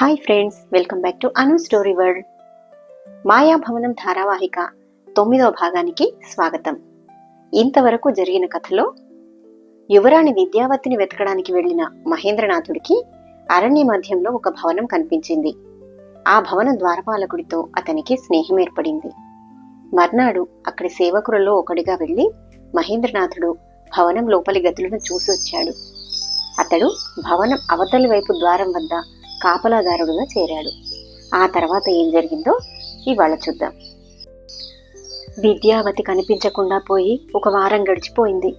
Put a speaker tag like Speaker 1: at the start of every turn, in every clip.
Speaker 1: Hi friends welcome back to Anu story world మాయా భవనం ధారావాహిక తొమ్మిదవ భాగానికి స్వాగతం. ఇంతవరకు జరిగిన కథలో యువరాణి విద్యావతిని వెతకడానికి వెళ్ళిన మహేంద్రనాథుడికి అరణ్య మధ్యంలో ఒక భవనం కనిపించింది. ఆ భవన ద్వారపాలకుడితో అతనికి స్నేహం ఏర్పడింది. మర్నాడు అక్కడి సేవకులలో ఒకడిగా వెళ్ళి మహేంద్రనాథుడు భవనం లోపలి గదులను చూసి వచ్చాడు అతడు భవనం అవతలి వైపు ద్వారం వద్ద కాపలాదారుడుగా చేరాడు. ఆ తర్వాత ఏం జరిగిందో ఇవాళ చూద్దాం. విద్యావతి కనిపించకుండా పోయి ఒక వారం గడిచిపోయింది.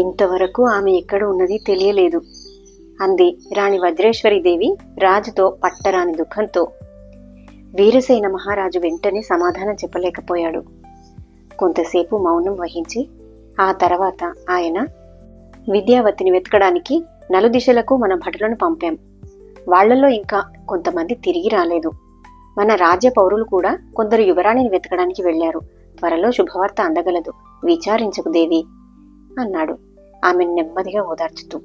Speaker 1: ఇంతవరకు ఆమె ఎక్కడ ఉన్నది తెలియలేదు. అంది రాణి వజ్రేశ్వరీదేవి రాజుతో పట్టరాని దుఃఖంతో. వీరసేన మహారాజు వెంటనే సమాధానం చెప్పలేకపోయాడు. కొంతసేపు మౌనం వహించి ఆ తర్వాత ఆయన విద్యావతిని వెతకడానికి నలుదిశలకు మన భటులను పంపాం. వాళ్ళలో ఇంకా కొంతమంది తిరిగి రాలేదు. మన రాజ్య పౌరులు కూడా కొందరు యువరాణిని వెతకడానికి వెళ్ళారు త్వరలో శుభవార్త అందగలదు. విచారించకు దేవి అన్నాడు. ఆమె నెమ్మదిగా ఓదార్చుతూ.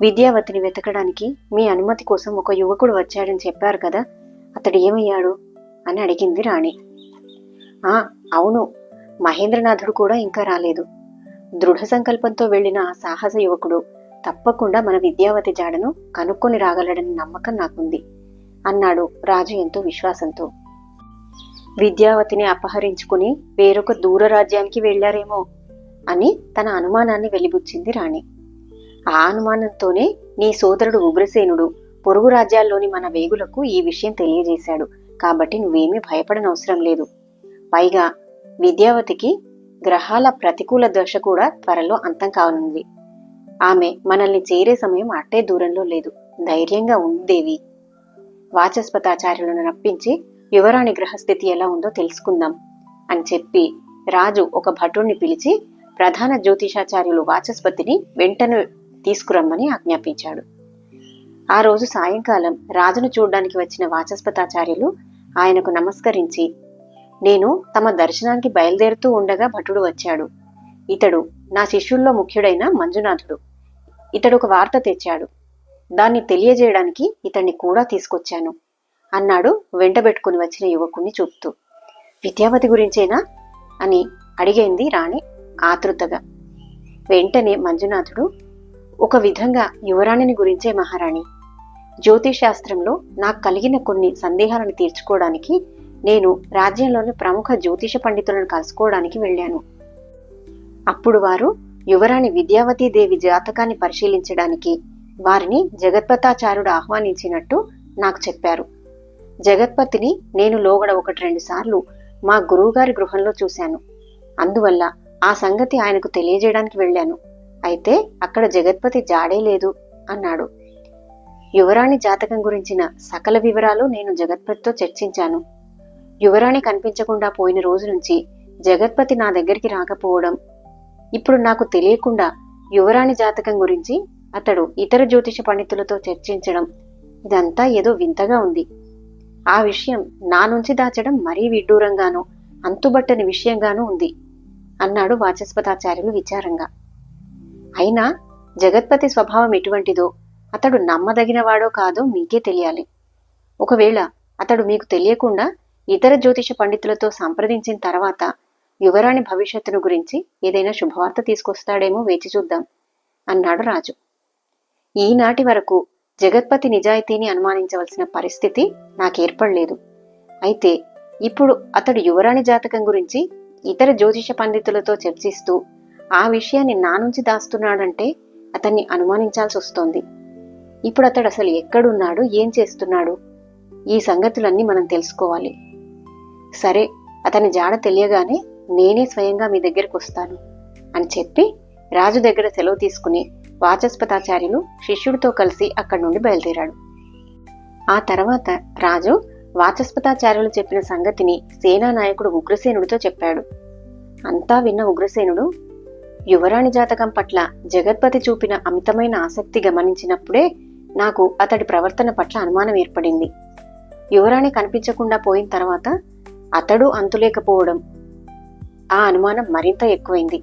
Speaker 1: విద్యావతిని వెతకడానికి మీ అనుమతి కోసం ఒక యువకుడు వచ్చాడని చెప్పారు కదా అతడు ఏమయ్యాడు? అని అడిగింది రాణి. ఆ అవును. మహేంద్రనాథుడు కూడా ఇంకా రాలేదు. దృఢ సంకల్పంతో వెళ్ళిన ఆ సాహస యువకుడు తప్పకుండా మన విద్యావతి జాడను కనుక్కొని రాగలడని నమ్మకం నాకుంది అన్నాడు రాజు ఎంతో విశ్వాసంతో. విద్యావతిని అపహరించుకుని వేరొక దూర రాజ్యానికి వెళ్ళారేమో అని తన అనుమానాన్ని వెలిబుచ్చింది రాణి. ఆ అనుమానంతోనే నీ సోదరుడు ఉగ్రసేనుడు పొరుగు రాజ్యాల్లోని మన వేగులకు ఈ విషయం తెలియజేశాడు. కాబట్టి నువ్వేమీ భయపడనవసరం లేదు. పైగా విద్యావతికి గ్రహాల ప్రతికూల దశ కూడా త్వరలో అంతం కానుంది. ఆమె మనల్ని చేరే సమయం అట్టే దూరంలో లేదు. ధైర్యంగా ఉందేవి వాచస్పతాచార్యులను రప్పించి యువరాణి గ్రహస్థితి ఎలా ఉందో తెలుసుకుందాం అని చెప్పి రాజు ఒక భటుణ్ణి పిలిచి ప్రధాన జ్యోతిషాచార్యులు వాచస్పతిని వెంటనే తీసుకురమ్మని ఆజ్ఞాపించాడు. ఆ రోజు సాయంకాలం రాజును చూడ్డానికి వచ్చిన వాచస్పతాచార్యులు ఆయనకు నమస్కరించి నేను తమ దర్శనానికి బయలుదేరుతూ ఉండగా భటుడు వచ్చాడు. ఇతడు నా శిష్యుల్లో ముఖ్యుడైన మంజునాథుడు. ఇతడు ఒక వార్త తెచ్చాడు. దాన్ని తెలియజేయడానికి ఇతన్ని కూడా తీసుకొచ్చాను. అన్నాడు వెంటబెట్టుకుని వచ్చిన యువకుణ్ణి చూపుతూ. విద్యావతి గురించేనా? అని అడిగింది రాణి ఆతృతగా. వెంటనే మంజునాథుడు ఒక విధంగా యువరాణిని గురించే మహారాణి. జ్యోతిశాస్త్రంలో నాకు కలిగిన కొన్ని సందేహాలను తీర్చుకోవడానికి నేను రాజ్యంలోని ప్రముఖ జ్యోతిష పండితులను కలుసుకోవడానికి వెళ్ళాను. అప్పుడు వారు యువరాణి విద్యావతీదేవి జాతకాన్ని పరిశీలించడానికి వారిని జగత్పతాచారుడు ఆహ్వానించినట్టు నాకు చెప్పారు. జగత్పతిని నేను లోగడ ఒకటి రెండు సార్లు మా గురువుగారి గృహంలో చూశాను. అందువల్ల ఆ సంగతి ఆయనకు తెలియజేయడానికి వెళ్ళాను. అయితే అక్కడ జగత్పతి జాడే లేదు అన్నాడు. యువరాణి జాతకం గురించిన సకల వివరాలు నేను జగత్పతితో చర్చించాను. యువరాణి కనిపించకుండా పోయిన రోజు నుంచి జగత్పతి నా దగ్గరికి రాకపోవడం ఇప్పుడు నాకు తెలియకుండా యువరాణి జాతకం గురించి అతడు ఇతర జ్యోతిష పండితులతో చర్చించడం ఇదంతా ఏదో వింతగా ఉంది. ఆ విషయం నా నుంచి దాచడం మరీ విడ్డూరంగానూ అంతుబట్టని విషయంగానూ ఉంది అన్నాడు వాచస్పతాచార్యులు విచారంగా. అయినా జగత్పతి స్వభావం ఎటువంటిదో అతడు నమ్మదగినవాడో కాదో మీకే తెలియాలి. ఒకవేళ అతడు మీకు తెలియకుండా ఇతర జ్యోతిష పండితులతో సంప్రదించిన తర్వాత యువరాణి భవిష్యత్తును గురించి ఏదైనా శుభవార్త తీసుకొస్తాడేమో వేచి చూద్దాం అన్నాడు రాజు. ఈనాటి వరకు జగత్పతి నిజాయితీని అనుమానించవలసిన పరిస్థితి నాకేర్పడలేదు. అయితే ఇప్పుడు అతడు యువరాణి జాతకం గురించి ఇతర జ్యోతిష పండితులతో చర్చిస్తూ ఆ విషయాన్ని నా నుంచి దాస్తున్నాడంటే అతన్ని అనుమానించాల్సి వస్తోంది ఇప్పుడు అతడు అసలు ఎక్కడున్నాడు? ఏం చేస్తున్నాడు? ఈ సంగతులన్నీ మనం తెలుసుకోవాలి. సరే అతని జాడ తెలియగానే నేనే స్వయంగా మీ దగ్గరకు వస్తాను అని చెప్పి రాజు దగ్గర సెలవు తీసుకుని వాచస్పతాచార్యులు శిష్యుడితో కలిసి అక్కడి నుండి బయలుదేరాడు. ఆ తర్వాత రాజు వాచస్పతాచార్యులు చెప్పిన సంగతిని సేనా నాయకుడు ఉగ్రసేనుడితో చెప్పాడు. అంతా విన్న ఉగ్రసేనుడు యువరాణి జాతకం పట్ల జగత్పతి చూపిన అమితమైన ఆసక్తి గమనించినప్పుడే నాకు అతడి ప్రవర్తన పట్ల అనుమానం ఏర్పడింది. యువరాణి కనిపించకుండా పోయిన తర్వాత అతడు అంతులేకపోవడం ఆ అనుమానం మరింత ఎక్కువైంది.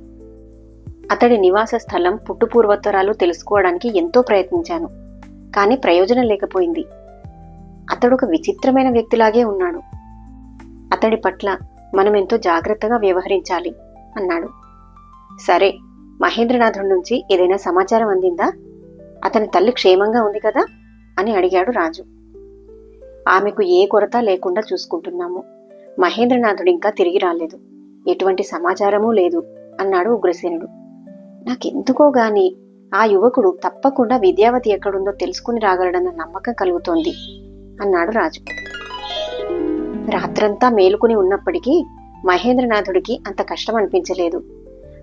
Speaker 1: అతడి నివాస స్థలం పుట్టుపూర్వోత్తరాలు తెలుసుకోవడానికి ఎంతో ప్రయత్నించాను కానీ ప్రయోజనం లేకపోయింది. అతడు ఒక విచిత్రమైన వ్యక్తిలాగే ఉన్నాడు. అతడి పట్ల మనం ఎంతో జాగ్రత్తగా వ్యవహరించాలి అన్నాడు. సరే మహేంద్రనాథుడి నుంచి ఏదైనా సమాచారం అందిందా? అతని తల్లి క్షేమంగా ఉంది కదా? అని అడిగాడు రాజు. ఆమెకు ఏ కొరత లేకుండా చూసుకుంటున్నాము. మహేంద్రనాథుడు ఇంకా తిరిగి రాలేదు. ఎటువంటి సమాచారమూ లేదు అన్నాడు ఉగ్రసేనుడు. నాకెందుకో గాని ఆ యువకుడు తప్పకుండా విద్యావతి ఎక్కడుందో తెలుసుకుని రాగలడన్న నమ్మకం కలుగుతోంది అన్నాడు రాజు. రాత్రంతా మేలుకుని ఉన్నప్పటికీ మహేంద్రనాథుడికి అంత కష్టం అనిపించలేదు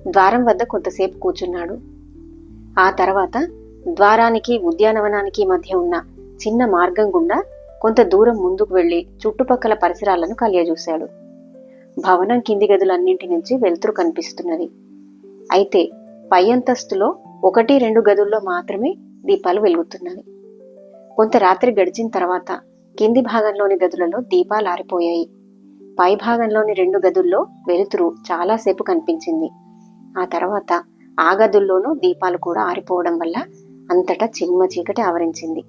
Speaker 1: ద్వారం వద్ద కొంతసేపు కూర్చున్నాడు. ఆ తర్వాత ద్వారానికి ఉద్యానవనానికి మధ్య ఉన్న చిన్న మార్గం గుండా కొంత దూరం ముందుకు వెళ్ళి చుట్టుపక్కల పరిసరాలను కలియజూశాడు. భవనం కింది గదులన్నింటి నుంచి వెలుతురు కనిపిస్తున్నది. అయితే పై అంతస్తులో ఒకటి రెండు గదుల్లో మాత్రమే దీపాలు వెలుగుతున్నవి. కొంత రాత్రి గడిచిన తర్వాత కింది భాగంలోని గదులలో దీపాలు ఆరిపోయాయి. పై భాగంలోని రెండు గదుల్లో వెలుతురు చాలాసేపు కనిపించింది. ఆ తర్వాత ఆ గదుల్లోనూ దీపాలు కూడా ఆరిపోవడం వల్ల అంతటా చిమ్మ చీకటి ఆవరించింది.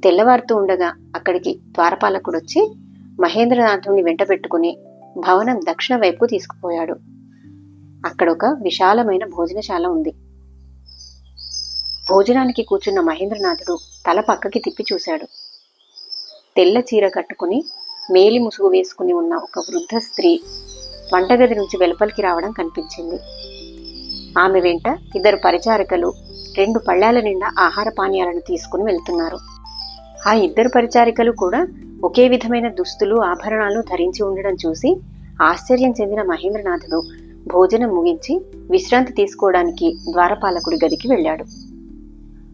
Speaker 1: తెల్లవారుతూ ఉండగా అక్కడికి ద్వారపాలకుడు వచ్చి మహేంద్రనాథుని వెంట పెట్టుకుని భవనం దక్షిణ వైపు తీసుకుపోయాడు. అక్కడ ఒక విశాలమైన భోజనశాల ఉంది. భోజనానికి కూర్చున్న మహేంద్రనాథుడు తల పక్కకి తిప్పి చూశాడు. తెల్ల చీర కట్టుకుని మేలి ముసుగు వేసుకుని ఉన్న ఒక వృద్ధ స్త్రీ వంటగది నుంచి వెలుపలికి రావడం కనిపించింది. ఆమె వెంట ఇద్దరు పరిచారికలు రెండు పళ్ళాల నిండా ఆహార పానీయాలను తీసుకుని వెళ్తున్నారు. ఆ ఇద్దరు పరిచారికలు కూడా ఒకే విధమైన దుస్తులు ఆభరణాలు ధరించి ఉండడం చూసి ఆశ్చర్యం చెందిన మహేంద్రనాథుడు భోజనం ముగించి విశ్రాంతి తీసుకోవడానికి ద్వారపాలకుడి గదికి వెళ్ళాడు.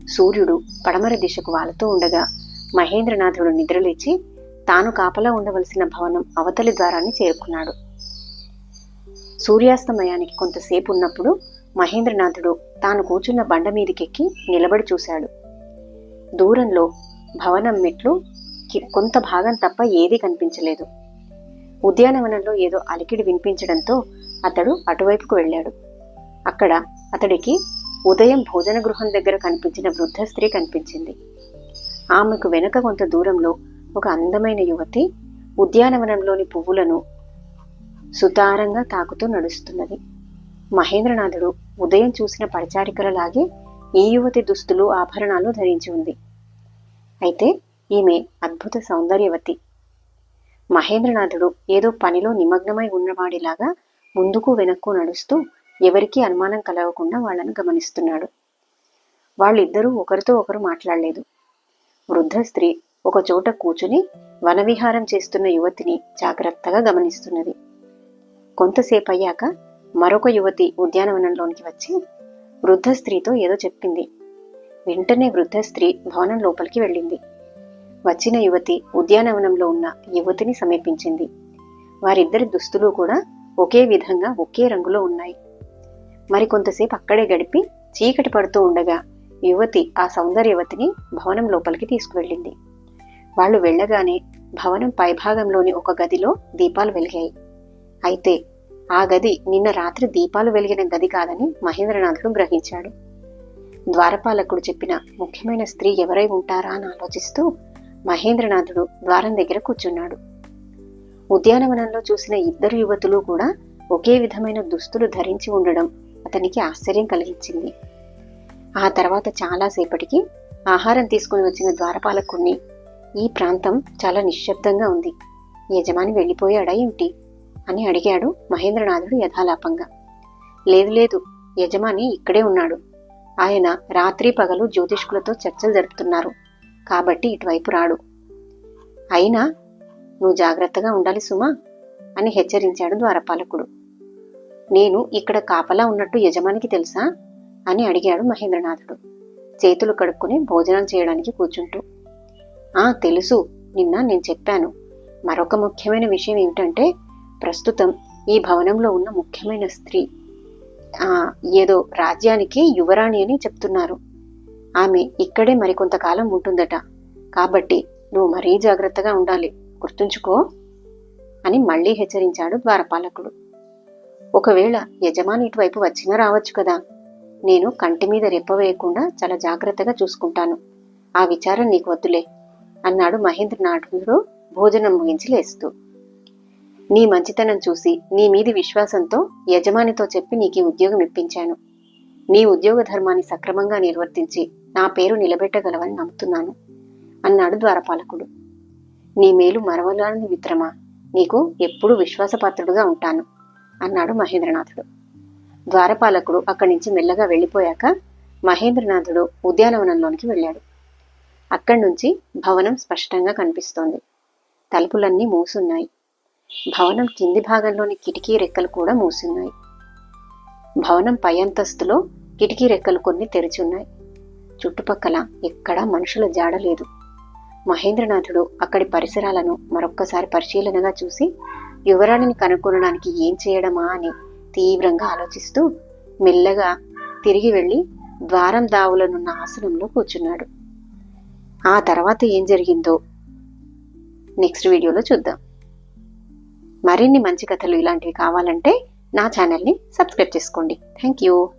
Speaker 1: సూర్యుడు పడమర దిశకు వాలుతూ ఉండగా మహేంద్రనాథుడు నిద్రలేచి తాను కాపలా ఉండవలసిన భవనం అవతలి ద్వారాన్ని చేరుకున్నాడు. సూర్యాస్తమయానికి కొంతసేపు ఉన్నప్పుడు మహేంద్రనాథుడు తాను కూర్చున్న బండ మీదికెక్కి నిలబడి చూశాడు. దూరంలో భవనం మెట్లు కొంత భాగం తప్ప ఏదీ కనిపించలేదు. ఉద్యానవనంలో ఏదో అలికిడి వినిపించడంతో అతడు అటువైపుకు వెళ్ళాడు. అక్కడ అతడికి ఉదయం భోజన గృహం దగ్గర కనిపించిన వృద్ధ స్త్రీ కనిపించింది. ఆమెకు వెనుక కొంత దూరంలో ఒక అందమైన యువతి ఉద్యానవనంలోని పువ్వులను సుతారంగా తాకుతూ నడుస్తున్నది. మహేంద్రనాథుడు ఉదయం చూసిన పరిచారికలలాగే ఈ యువతి దుస్తులు ఆభరణాలు ధరించి ఉంది. అయితే ఈమె అద్భుత సౌందర్యవతి. మహేంద్రనాథుడు ఏదో పనిలో నిమగ్నమై ఉన్నవాడిలాగా ముందుకు వెనక్కు నడుస్తూ ఎవరికీ అనుమానం కలగకుండా వాళ్ళను గమనిస్తున్నాడు. వాళ్ళిద్దరూ ఒకరితో ఒకరు మాట్లాడలేదు. వృద్ధ స్త్రీ ఒక చోట వనవిహారం చేస్తున్న యువతిని జాగ్రత్తగా గమనిస్తున్నది. కొంతసేపు అయ్యాక మరొక యువతి ఉద్యానవనంలోనికి వచ్చి వృద్ధ స్త్రీతో ఏదో చెప్పింది. వెంటనే వృద్ధ స్త్రీ భవనం లోపలికి వెళ్ళింది. వచ్చిన యువతి ఉద్యానవనంలో ఉన్న యువతిని సమీపించింది. వారిద్దరి దుస్తులు కూడా ఒకే విధంగా ఒకే రంగులో ఉన్నాయి. మరి కొంతసేపు అక్కడే గడిపి చీకటి పడుతూ ఉండగా యువతి ఆ సౌందర్యవతిని భవనం లోపలికి తీసుకువెళ్ళింది. వాళ్ళు వెళ్ళగానే భవనం పైభాగంలోని ఒక గదిలో దీపాలు వెలిగాయి. అయితే ఆ గది నిన్న రాత్రి దీపాలు వెలిగిన గది కాదని మహేంద్రనాథుడు గ్రహించాడు. ద్వారపాలకుడు చెప్పిన ముఖ్యమైన స్త్రీ ఎవరై ఉంటారా అని ఆలోచిస్తూ మహేంద్రనాథుడు ద్వారం దగ్గర కూర్చున్నాడు. ఉద్యానవనంలో చూసిన ఇద్దరు యువతులు కూడా ఒకే విధమైన దుస్తులు ధరించి ఉండడం అతనికి ఆశ్చర్యం కలిగించింది. ఆ తర్వాత చాలాసేపటికి ఆహారం తీసుకుని వచ్చిన ద్వారపాలకుణ్ణి ఈ ప్రాంతం చాలా నిశ్శబ్దంగా ఉంది. యజమాని వెళ్ళిపోయాడా ఏమిటి అని అడిగాడు మహేంద్రనాథుడు యథాలాపంగా. లేదు లేదు. యజమాని ఇక్కడే ఉన్నాడు. ఆయన రాత్రి పగలు జ్యోతిష్కులతో చర్చలు జరుపుతున్నారు. కాబట్టి ఇటువైపు రాడు. అయినా నువ్వు జాగ్రత్తగా ఉండాలి సుమా అని హెచ్చరించాడు ద్వారపాలకుడు. నేను ఇక్కడ కాపలా ఉన్నట్టు యజమానికి తెలుసా అని అడిగాడు మహేంద్రనాథుడు. చేతులు కడుక్కుని భోజనం చేయడానికి కూర్చుంటూ. ఆ తెలుసు నిన్న నేను చెప్పాను. మరొక ముఖ్యమైన విషయం ఏమిటంటే ప్రస్తుతం ఈ భవనంలో ఉన్న ముఖ్యమైన స్త్రీ ఏదో రాజ్యానికి యువరాణి అని చెప్తున్నారు. ఆమె ఇక్కడే మరికొంతకాలం ఉంటుందట. కాబట్టి నువ్వు మరీ జాగ్రత్తగా ఉండాలి. గుర్తుంచుకో అని మళ్ళీ హెచ్చరించాడు ద్వారపాలకుడు. ఒకవేళ యజమాని ఇటువైపు వచ్చినా రావచ్చు కదా. నేను కంటి మీద రెప్ప వేయకుండా చాలా జాగ్రత్తగా చూసుకుంటాను. ఆ విచారం నీకు వద్దులే అన్నాడు మహేంద్రనాథుడు భోజనం ముగించి లేస్తూ. నీ మంచితనం చూసి నీ మీది విశ్వాసంతో యజమానితో చెప్పి నీకు ఉద్యోగం ఇప్పించాను. నీ ఉద్యోగ ధర్మాన్ని సక్రమంగా నిర్వర్తించి నా పేరు నిలబెట్టగలవని నమ్ముతున్నాను అన్నాడు ద్వారపాలకుడు. నీ మేలు మరవలాని మిత్రమా? నీకు ఎప్పుడూ విశ్వాసపాత్రుడుగా ఉంటాను అన్నాడు మహేంద్రనాథుడు. ద్వారపాలకుడు అక్కడి నుంచి మెల్లగా వెళ్ళిపోయాక మహేంద్రనాథుడు ఉద్యానవనంలోనికి వెళ్ళాడు. అక్కడి నుంచి భవనం స్పష్టంగా కనిపిస్తోంది. తలుపులన్నీ మూసున్నాయి. భవనం కింది భాగంలోని కిటికీ రెక్కలు కూడా మూసున్నాయి. భవనం పై అంతస్తులో కిటికీ రెక్కలు కొన్ని తెరిచి ఉన్నాయి. చుట్టుపక్కల ఎక్కడా మనుషుల జాడ లేదు. మహేంద్రనాథుడు అక్కడి పరిసరాలను మరొక్కసారి పరిశీలనగా చూసి యువరాణిని కనుక్కొనడానికి ఏం చేయడమా అని తీవ్రంగా ఆలోచిస్తూ మెల్లగా తిరిగి వెళ్ళి ద్వారం దావులనున్న ఆసనంలో కూర్చున్నాడు. ఆ తర్వాత ఏం జరిగిందో నెక్స్ట్ వీడియోలో చూద్దాం. మరిన్ని మంచి కథలు ఇలాంటివి కావాలంటే నా ఛానల్ని సబ్స్క్రైబ్ చేసుకోండి. Thank you.